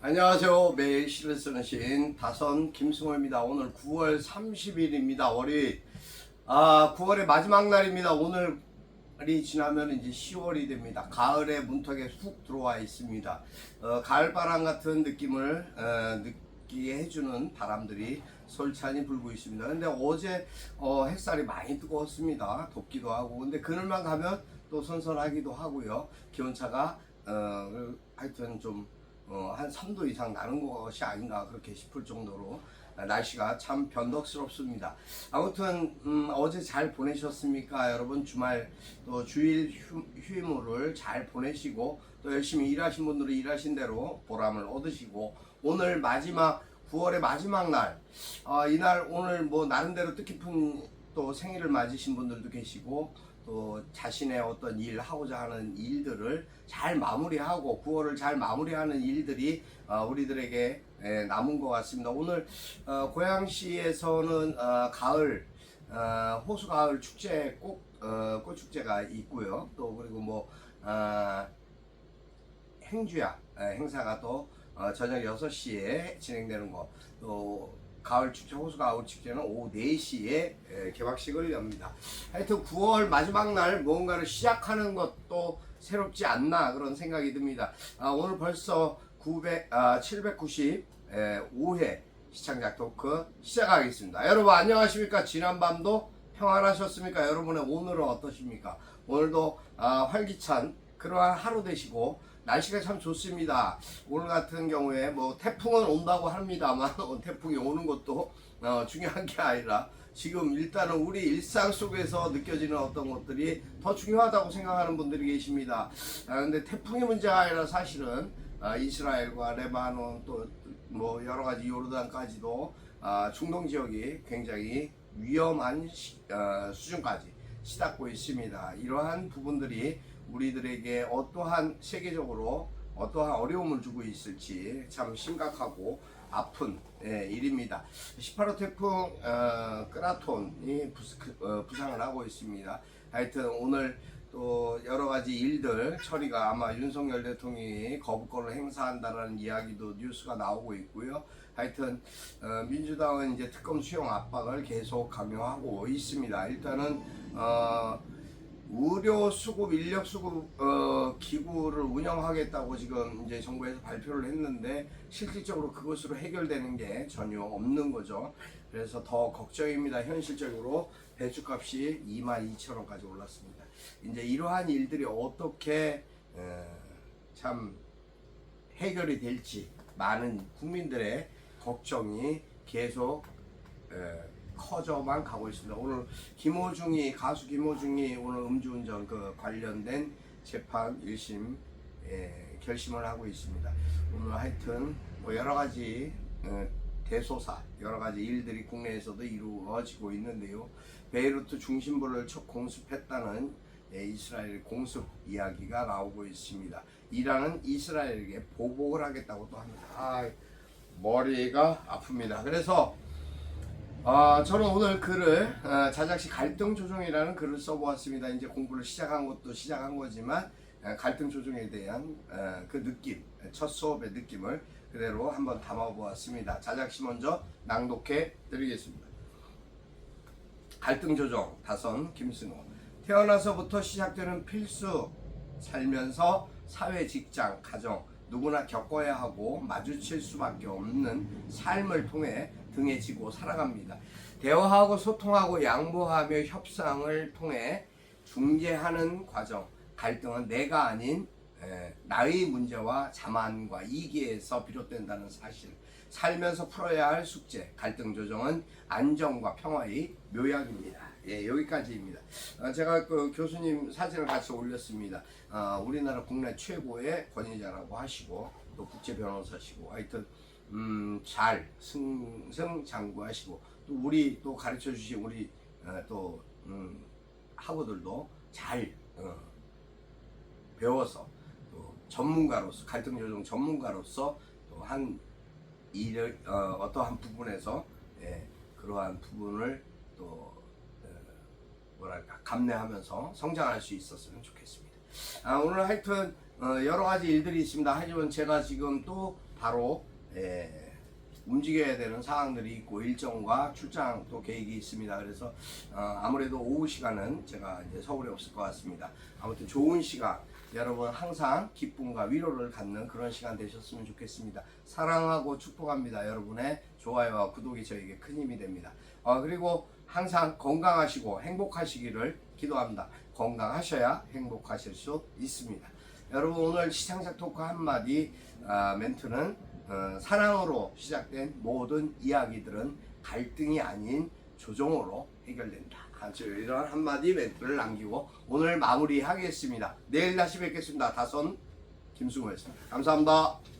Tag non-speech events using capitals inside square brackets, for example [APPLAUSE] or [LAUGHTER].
안녕하세요. 매일 시를 쓰는 시인 다선 김승호입니다. 오늘 9월 30일입니다. 월요일. 아, 9월의 마지막 날입니다. 오늘이 지나면 이제 10월이 됩니다. 가을의 문턱에 훅 들어와 있습니다. 어, 가을 바람 같은 느낌을 어, 느끼게 해주는 바람들이 솔찬히 불고 있습니다. 근데 어제 어, 햇살이 많이 뜨거웠습니다. 덥기도 하고. 근데 그늘만 가면 또 선선하기도 하고요. 기온차가 어, 하여튼 좀 어, 한 3도 이상 나는 것이 아닌가 그렇게 싶을 정도로 날씨가 참 변덕스럽습니다. 아무튼 음, 어제 잘 보내셨습니까? 여러분 주말 또 주일 휴, 휴무를 잘 보내시고 또 열심히 일하신 분들은 일하신 대로 보람을 얻으시고 오늘 마지막 9월의 마지막 날 아, 이날 오늘 뭐 나름대로 뜻깊은 또 생일을 맞으신 분들도 계시고 또 자신의 어떤 일 하고자 하는 일들을 잘 마무리하고 9월을 잘 마무리하는 일들이 어, 우리들에게 예, 남은 것 같습니다. 오늘 어, 고양시에서는 어, 가을 어, 호수 가을 축제 꽃, 축제가 있고요. 또 그리고 뭐 어, 행주야 예, 행사가 또 어, 저녁 6시에 진행되는 거. 또 가을 축제 호수 가을 축제는 오후 4시에 개막식을 엽니다. 하여튼 9월 마지막 날 무언가를 시작하는 것도 새롭지 않나 그런 생각이 듭니다. 아, 오늘 벌써 900, 아, 795회 시청자 토크 시작하겠습니다. 여러분 안녕하십니까? 지난밤도 평안하셨습니까? 여러분의 오늘은 어떠십니까? 오늘도 아, 활기찬 그러한 하루 되시고 날씨가 참 좋습니다. 오늘 같은 경우에 뭐 태풍은 온다고 합니다만 [LAUGHS] 태풍이 오는 것도 어, 중요한 게 아니라 지금 일단은 우리 일상 속에서 느껴지는 어떤 것들이 더 중요하다고 생각하는 분들이 계십니다. 아, 근데 태풍이 문제가 아니라 사실은 아, 이스라엘과 레바논 또 뭐 여러 가지 요르단까지도 아, 중동 지역이 굉장히 위험한 시, 어, 수준까지 치닫고 있습니다. 이러한 부분들이 우리들에게 어떠한 세계적으로 어떠한 어려움을 주고 있을지 참 심각하고 아픈 예, 일입니다. 18호 태풍 어, 크라톤이 부, 어, 부상을 하고 있습니다. 하여튼 오늘 또 여러 가지 일들 처리가 아마 윤석열 대통령이 거부권을 행사한다라는 이야기도 뉴스가 나오고 있고요. 하여튼 어, 민주당은 이제 특검 수용 압박을 계속 강요하고 있습니다. 일단은 어, 의료 수급, 인력 수급 어, 기구를 운영하겠다고 지금 이제 정부에서 발표를 했는데 실질적으로 그것으로 해결되는 게 전혀 없는 거죠. 그래서 더 걱정입니다. 현실적으로 배추값이 22,000원까지 올랐습니다. 이제 이러한 일들이 어떻게 에, 참 해결이 될지 많은 국민들의 걱정이 계속 에, 커져만 가고 있습니다. 오늘 김호중이 가수 김호중이 오늘 음주운전 그 관련된 재판 1심 예, 결심을 하고 있습니다. 오늘 하여튼 뭐 여러 가지 어, 대소사 여러 가지 일들이 국내에서도 이루어지고 있는데요. 베이루트 중심부를 첫 공습했다는 예, 이스라엘 공습 이야기가 나오고 있습니다. 이란은 이스라엘에게 보복을 하겠다고 또 합니다. 아, 머리가 아픕니다. 그래서 아, 저는 오늘 글을 어, 자작시 갈등 조정이라는 글을 써보았습니다. 이제 공부를 시작한 것도 시작한 거지만 어, 갈등 조정에 대한 어, 그 느낌, 첫 수업의 느낌을 그대로 한번 담아보았습니다. 자작시 먼저 낭독해 드리겠습니다. 갈등 조정 다선 김승호 태어나서부터 시작되는 필수 살면서 사회 직장 가정 누구나 겪어야 하고 마주칠 수밖에 없는 삶을 통해 등에 지고 살아갑니다. 대화하고 소통하고 양보하며 협상을 통해 중재하는 과정 갈등은 내가 아닌 에, 나의 문제와 자만과 이기에서 비롯된다는 사실 살면서 풀어야 할 숙제 갈등 조정은 안정과 평화의 묘약입니다. 예, 여기까지입니다. 어, 제가 그 교수님 사진을 같이 올렸습니다. 어, 우리나라 국내 최고의 권위자라고 하시고 또 국제 변호사시고 하여튼 음, 잘 승승장구하시고 또 우리 또 가르쳐 주신 우리 어, 또 음, 학우들도 잘 어, 배워서 또 전문가로서 갈등 조정 전문가로서 또한 일을 어, 어떠한 부분에서 예, 그러한 부분을 또 어, 뭐랄까 감내하면서 성장할 수 있었으면 좋겠습니다. 아, 오늘 하여튼 어, 여러 가지 일들이 있습니다. 하지만 제가 지금 또 바로 예, 움직여야 되는 상황들이 있고 일정과 출장 또 계획이 있습니다. 그래서 어, 아무래도 오후 시간은 제가 이제 서울에 없을 것 같습니다. 아무튼 좋은 시간 여러분 항상 기쁨과 위로를 갖는 그런 시간 되셨으면 좋겠습니다. 사랑하고 축복합니다. 여러분의 좋아요와 구독이 저에게 큰 힘이 됩니다. 어, 그리고 항상 건강하시고 행복하시기를 기도합니다. 건강하셔야 행복하실 수 있습니다. 여러분 오늘 시청자 토크 한마디 아, 멘트는 어, 사랑으로 시작된 모든 이야기들은 갈등이 아닌 조정으로 해결된다. 이런 한마디 멘트를 남기고 오늘 마무리하겠습니다. 내일 다시 뵙겠습니다. 다선 김승호였습니다. 감사합니다.